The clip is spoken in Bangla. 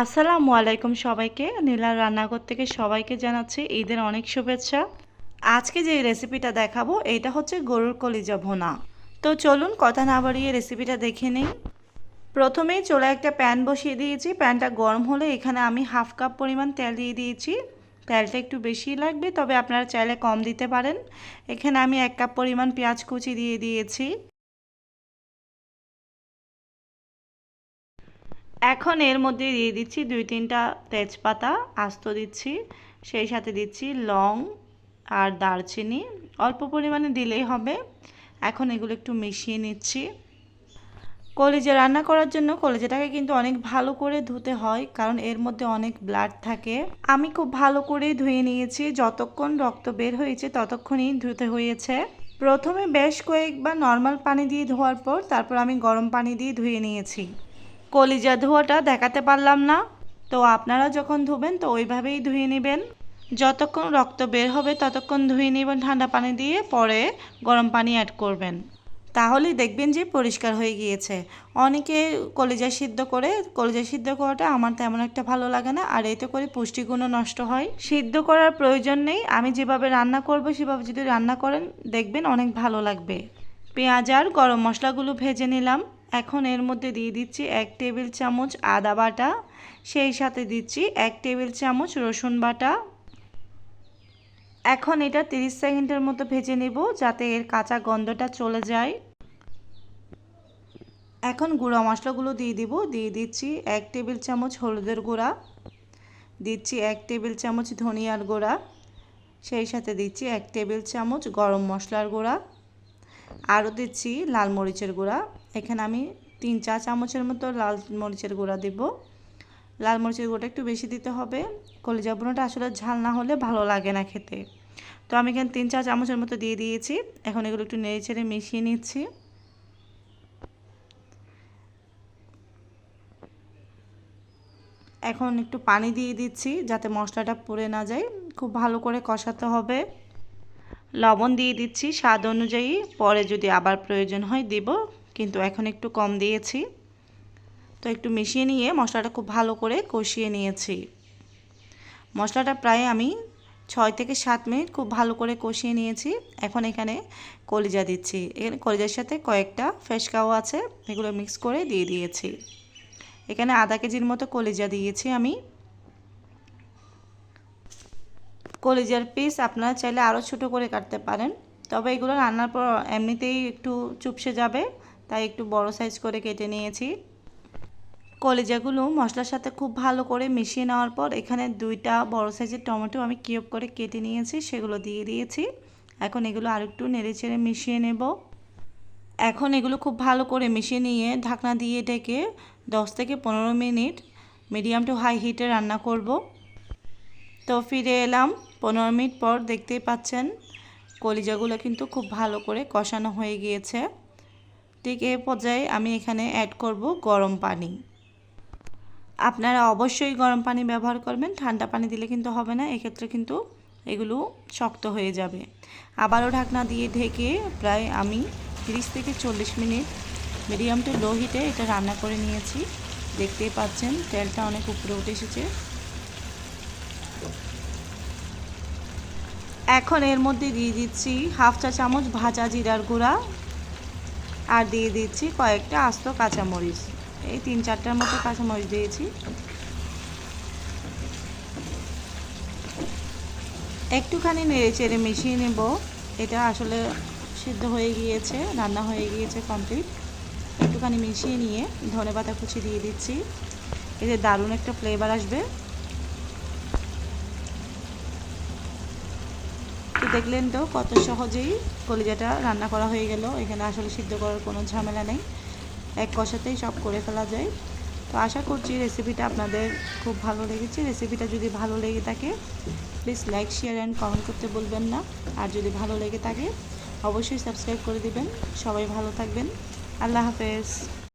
আসসালামু আলাইকুম সবাইকে। নীলার রান্নাঘর থেকে সবাইকে জানাচ্ছি ঈদের অনেক শুভেচ্ছা। আজকে যে রেসিপিটা দেখাবো এটা হচ্ছে গরুর কলিজা ভোনা। তো চলুন কথা না বাড়িয়ে রেসিপিটা দেখে নিই। প্রথমেই চলে একটা প্যান বসিয়ে দিয়েছি। প্যানটা গরম হলে এখানে আমি হাফ কাপ পরিমাণ তেল দিয়ে দিয়েছি। তেলটা একটু বেশি লাগবে, তবে আপনারা চাইলে কম দিতে পারেন। এখানে আমি এক কাপ পরিমাণ পেঁয়াজ কুচি দিয়ে দিয়েছি। এখন এর মধ্যে দিয়ে দিচ্ছি দুই তিনটা তেজপাতা, আস্ত দিচ্ছি, সেই সাথে দিচ্ছি লং আর দারচিনি। অল্প পরিমাণে দিলেই হবে। এখন এগুলো একটু মিশিয়ে নিচ্ছি। কলিজা রান্না করার জন্য কলিজাটাকে কিন্তু অনেক ভালো করে ধুতে হয়, কারণ এর মধ্যে অনেক ব্লাড থাকে। আমি খুব ভালো করে ধুয়ে নিয়েছি। যতক্ষণ রক্ত বের হয়েছে ততক্ষণই ধুতে হয়েছে। প্রথমে বেশ কয়েকবার নর্মাল পানি দিয়ে ধোয়ার পর তারপর আমি গরম পানি দিয়ে ধুয়ে নিয়েছি। কলিজা ধোয়াটা দেখাতে পারলাম না। তো আপনারা যখন ধুবেন, তো ওইভাবেই ধুয়ে নেবেন। যতক্ষণ রক্ত বের হবে, ততক্ষণ ধুয়ে নেবেন ঠান্ডা পানি দিয়ে, পরে গরম পানি অ্যাড করবেন। তাহলেই দেখবেন যে পরিষ্কার হয়ে গিয়েছে। অনেকে কলিজা সিদ্ধ করে, কলিজা সিদ্ধ করাটা আমার তেমন একটা ভালো লাগে না, আর এতে করে পুষ্টিগুণও নষ্ট হয়। সিদ্ধ করার প্রয়োজন নেই। আমি যেভাবে রান্না করব, সেভাবে যদি রান্না করেন, দেখবেন অনেক ভালো লাগবে। পেঁয়াজ আর গরম মশলাগুলো ভেজে নিলাম। এখন এর মধ্যে দিয়ে দিচ্ছি এক টেবিল চামচ আদা বাটা, সেই সাথে দিচ্ছি এক টেবিল চামচ রসুন বাটা। এখন এটা 30 সেকেন্ডের মতো ভেজে নেব যাতে এর কাঁচা গন্ধটা চলে যায়। এখন গুঁড়া মশলাগুলো দিয়ে দিব, দিয়ে দিচ্ছি এক টেবিল চামচ হলুদের গুঁড়া, দিচ্ছি এক টেবিল চামচ ধনিয়ার গুঁড়া, সেই সাথে দিচ্ছি এক টেবিল চামচ গরম মশলার গুঁড়া। আরও দিচ্ছি লাল মরিচের গুঁড়া। এখানে আমি তিন চা চামচের মতো লাল মরিচের গুঁড়া দেব। লাল মরিচের গুঁড়োটা একটু বেশি দিতে হবে। কলিজা বোনাটা আসলে ঝাল না হলে ভালো লাগে না খেতে। তো আমি এখানে তিন চা চামচের মতো দিয়ে দিয়েছি। এখন এগুলো একটু নেড়ে ছেড়ে মিশিয়ে নিচ্ছি। এখন একটু পানি দিয়ে দিচ্ছি যাতে মশলাটা পুড়ে না যায়। খুব ভালো করে কষাতে হবে। লবণ দিয়ে দিচ্ছি, স্বাদ অনুযায়ী। পরে যদি আবার প্রয়োজন হয় দিব, কিন্তু এখন একটু কম দিয়েছি। তো একটু মিশিয়ে নিয়ে মশলাটা খুব ভালো করে কষিয়ে নিয়েছি। মশলাটা প্রায় আমি ছয় থেকে সাত মিনিট খুব ভালো করে কষিয়ে নিয়েছি। এখন এখানে কলিজা দিচ্ছি। এখানে কলিজার সাথে কয়েকটা ফেসকাও আছে, এগুলো মিক্স করে দিয়ে দিয়েছি। এখানে আধা কেজির মতো কলিজা দিয়েছি আমি। কলিজার পিস আপনারা চাইলে আরও ছোটো করে কাটতে পারেন। তবে এগুলো রান্নার পর এমনিতেই একটু চুপসে যাবে, তাই একটু বড় সাইজ করে কেটে নিয়েছি। কলিজাগুলো মশলার সাথে খুব ভালো করে মিশিয়ে নেওয়ার পর এখানে দুইটা বড় সাইজের টমেটো আমি কিউব করে কেটে নিয়েছি, সেগুলো দিয়ে দিয়েছি। এখন এগুলো আরেকটু নেড়ে চেড়ে মিশিয়ে নেব। এখন এগুলো খুব ভালো করে মিশিয়ে নিয়ে ঢাকনা দিয়ে ডেকে দশ থেকে পনেরো মিনিট মিডিয়াম টু হাই হিটে রান্না করব। তো ফিরে এলাম। পনেরো মিনিট পর দেখতেই পাচ্ছেন, কলিজাগুলো কিন্তু খুব ভালো করে কষানো হয়ে গিয়েছে। ঠিক এ পর্যায়ে আমি এখানে অ্যাড করব গরম পানি। আপনারা অবশ্যই গরম পানি ব্যবহার করবেন, ঠান্ডা পানি দিলে কিন্তু হবে না, এক্ষেত্রে কিন্তু এগুলো শক্ত হয়ে যাবে। আবারও ঢাকনা দিয়ে ঢেকে প্রায় আমি তিরিশ থেকে চল্লিশ মিনিট মিডিয়াম টু লো হিটে এটা রান্না করে নিয়েছি। দেখতেই পাচ্ছেন, তেলটা অনেক উপরে উঠে এসেছে। এখন এর মধ্যে দিয়ে দিচ্ছি হাফ চা চামচ ভাজা জিরার গুঁড়া আর দিয়ে দিচ্ছি কয়েকটা আস্ত কাঁচামরিচ। এই তিন চারটার মতো কাঁচামরিচ দিয়েছি। একটুখানি নেড়ে চেড়ে মিশিয়ে নেব। এটা আসলে সিদ্ধ হয়ে গিয়েছে, রান্না হয়ে গিয়েছে কমপ্লিট। একটুখানি মিশিয়ে নিয়ে ধনে পাতা কুচি দিয়ে দিচ্ছি। এতে দারুণ একটা ফ্লেভার আসবে। তো দেখলেন তো কত সহজেই কলিজাটা রান্না করা হয়ে গেল। এখানে আসলে সিদ্ধ করার কোনো ঝামেলা নেই। এক কষাতেই সব করে ফেলা যায়। তো আশা করছি রেসিপিটা আপনাদের খুব ভালো লেগেছে। রেসিপিটা যদি ভালো লেগে থাকে please like share and comment করতে বলবেন না। আর যদি ভালো লেগে থাকে, অবশ্যই সাবস্ক্রাইব করে দিবেন। সবাই ভালো থাকবেন। আল্লাহ হাফেজ।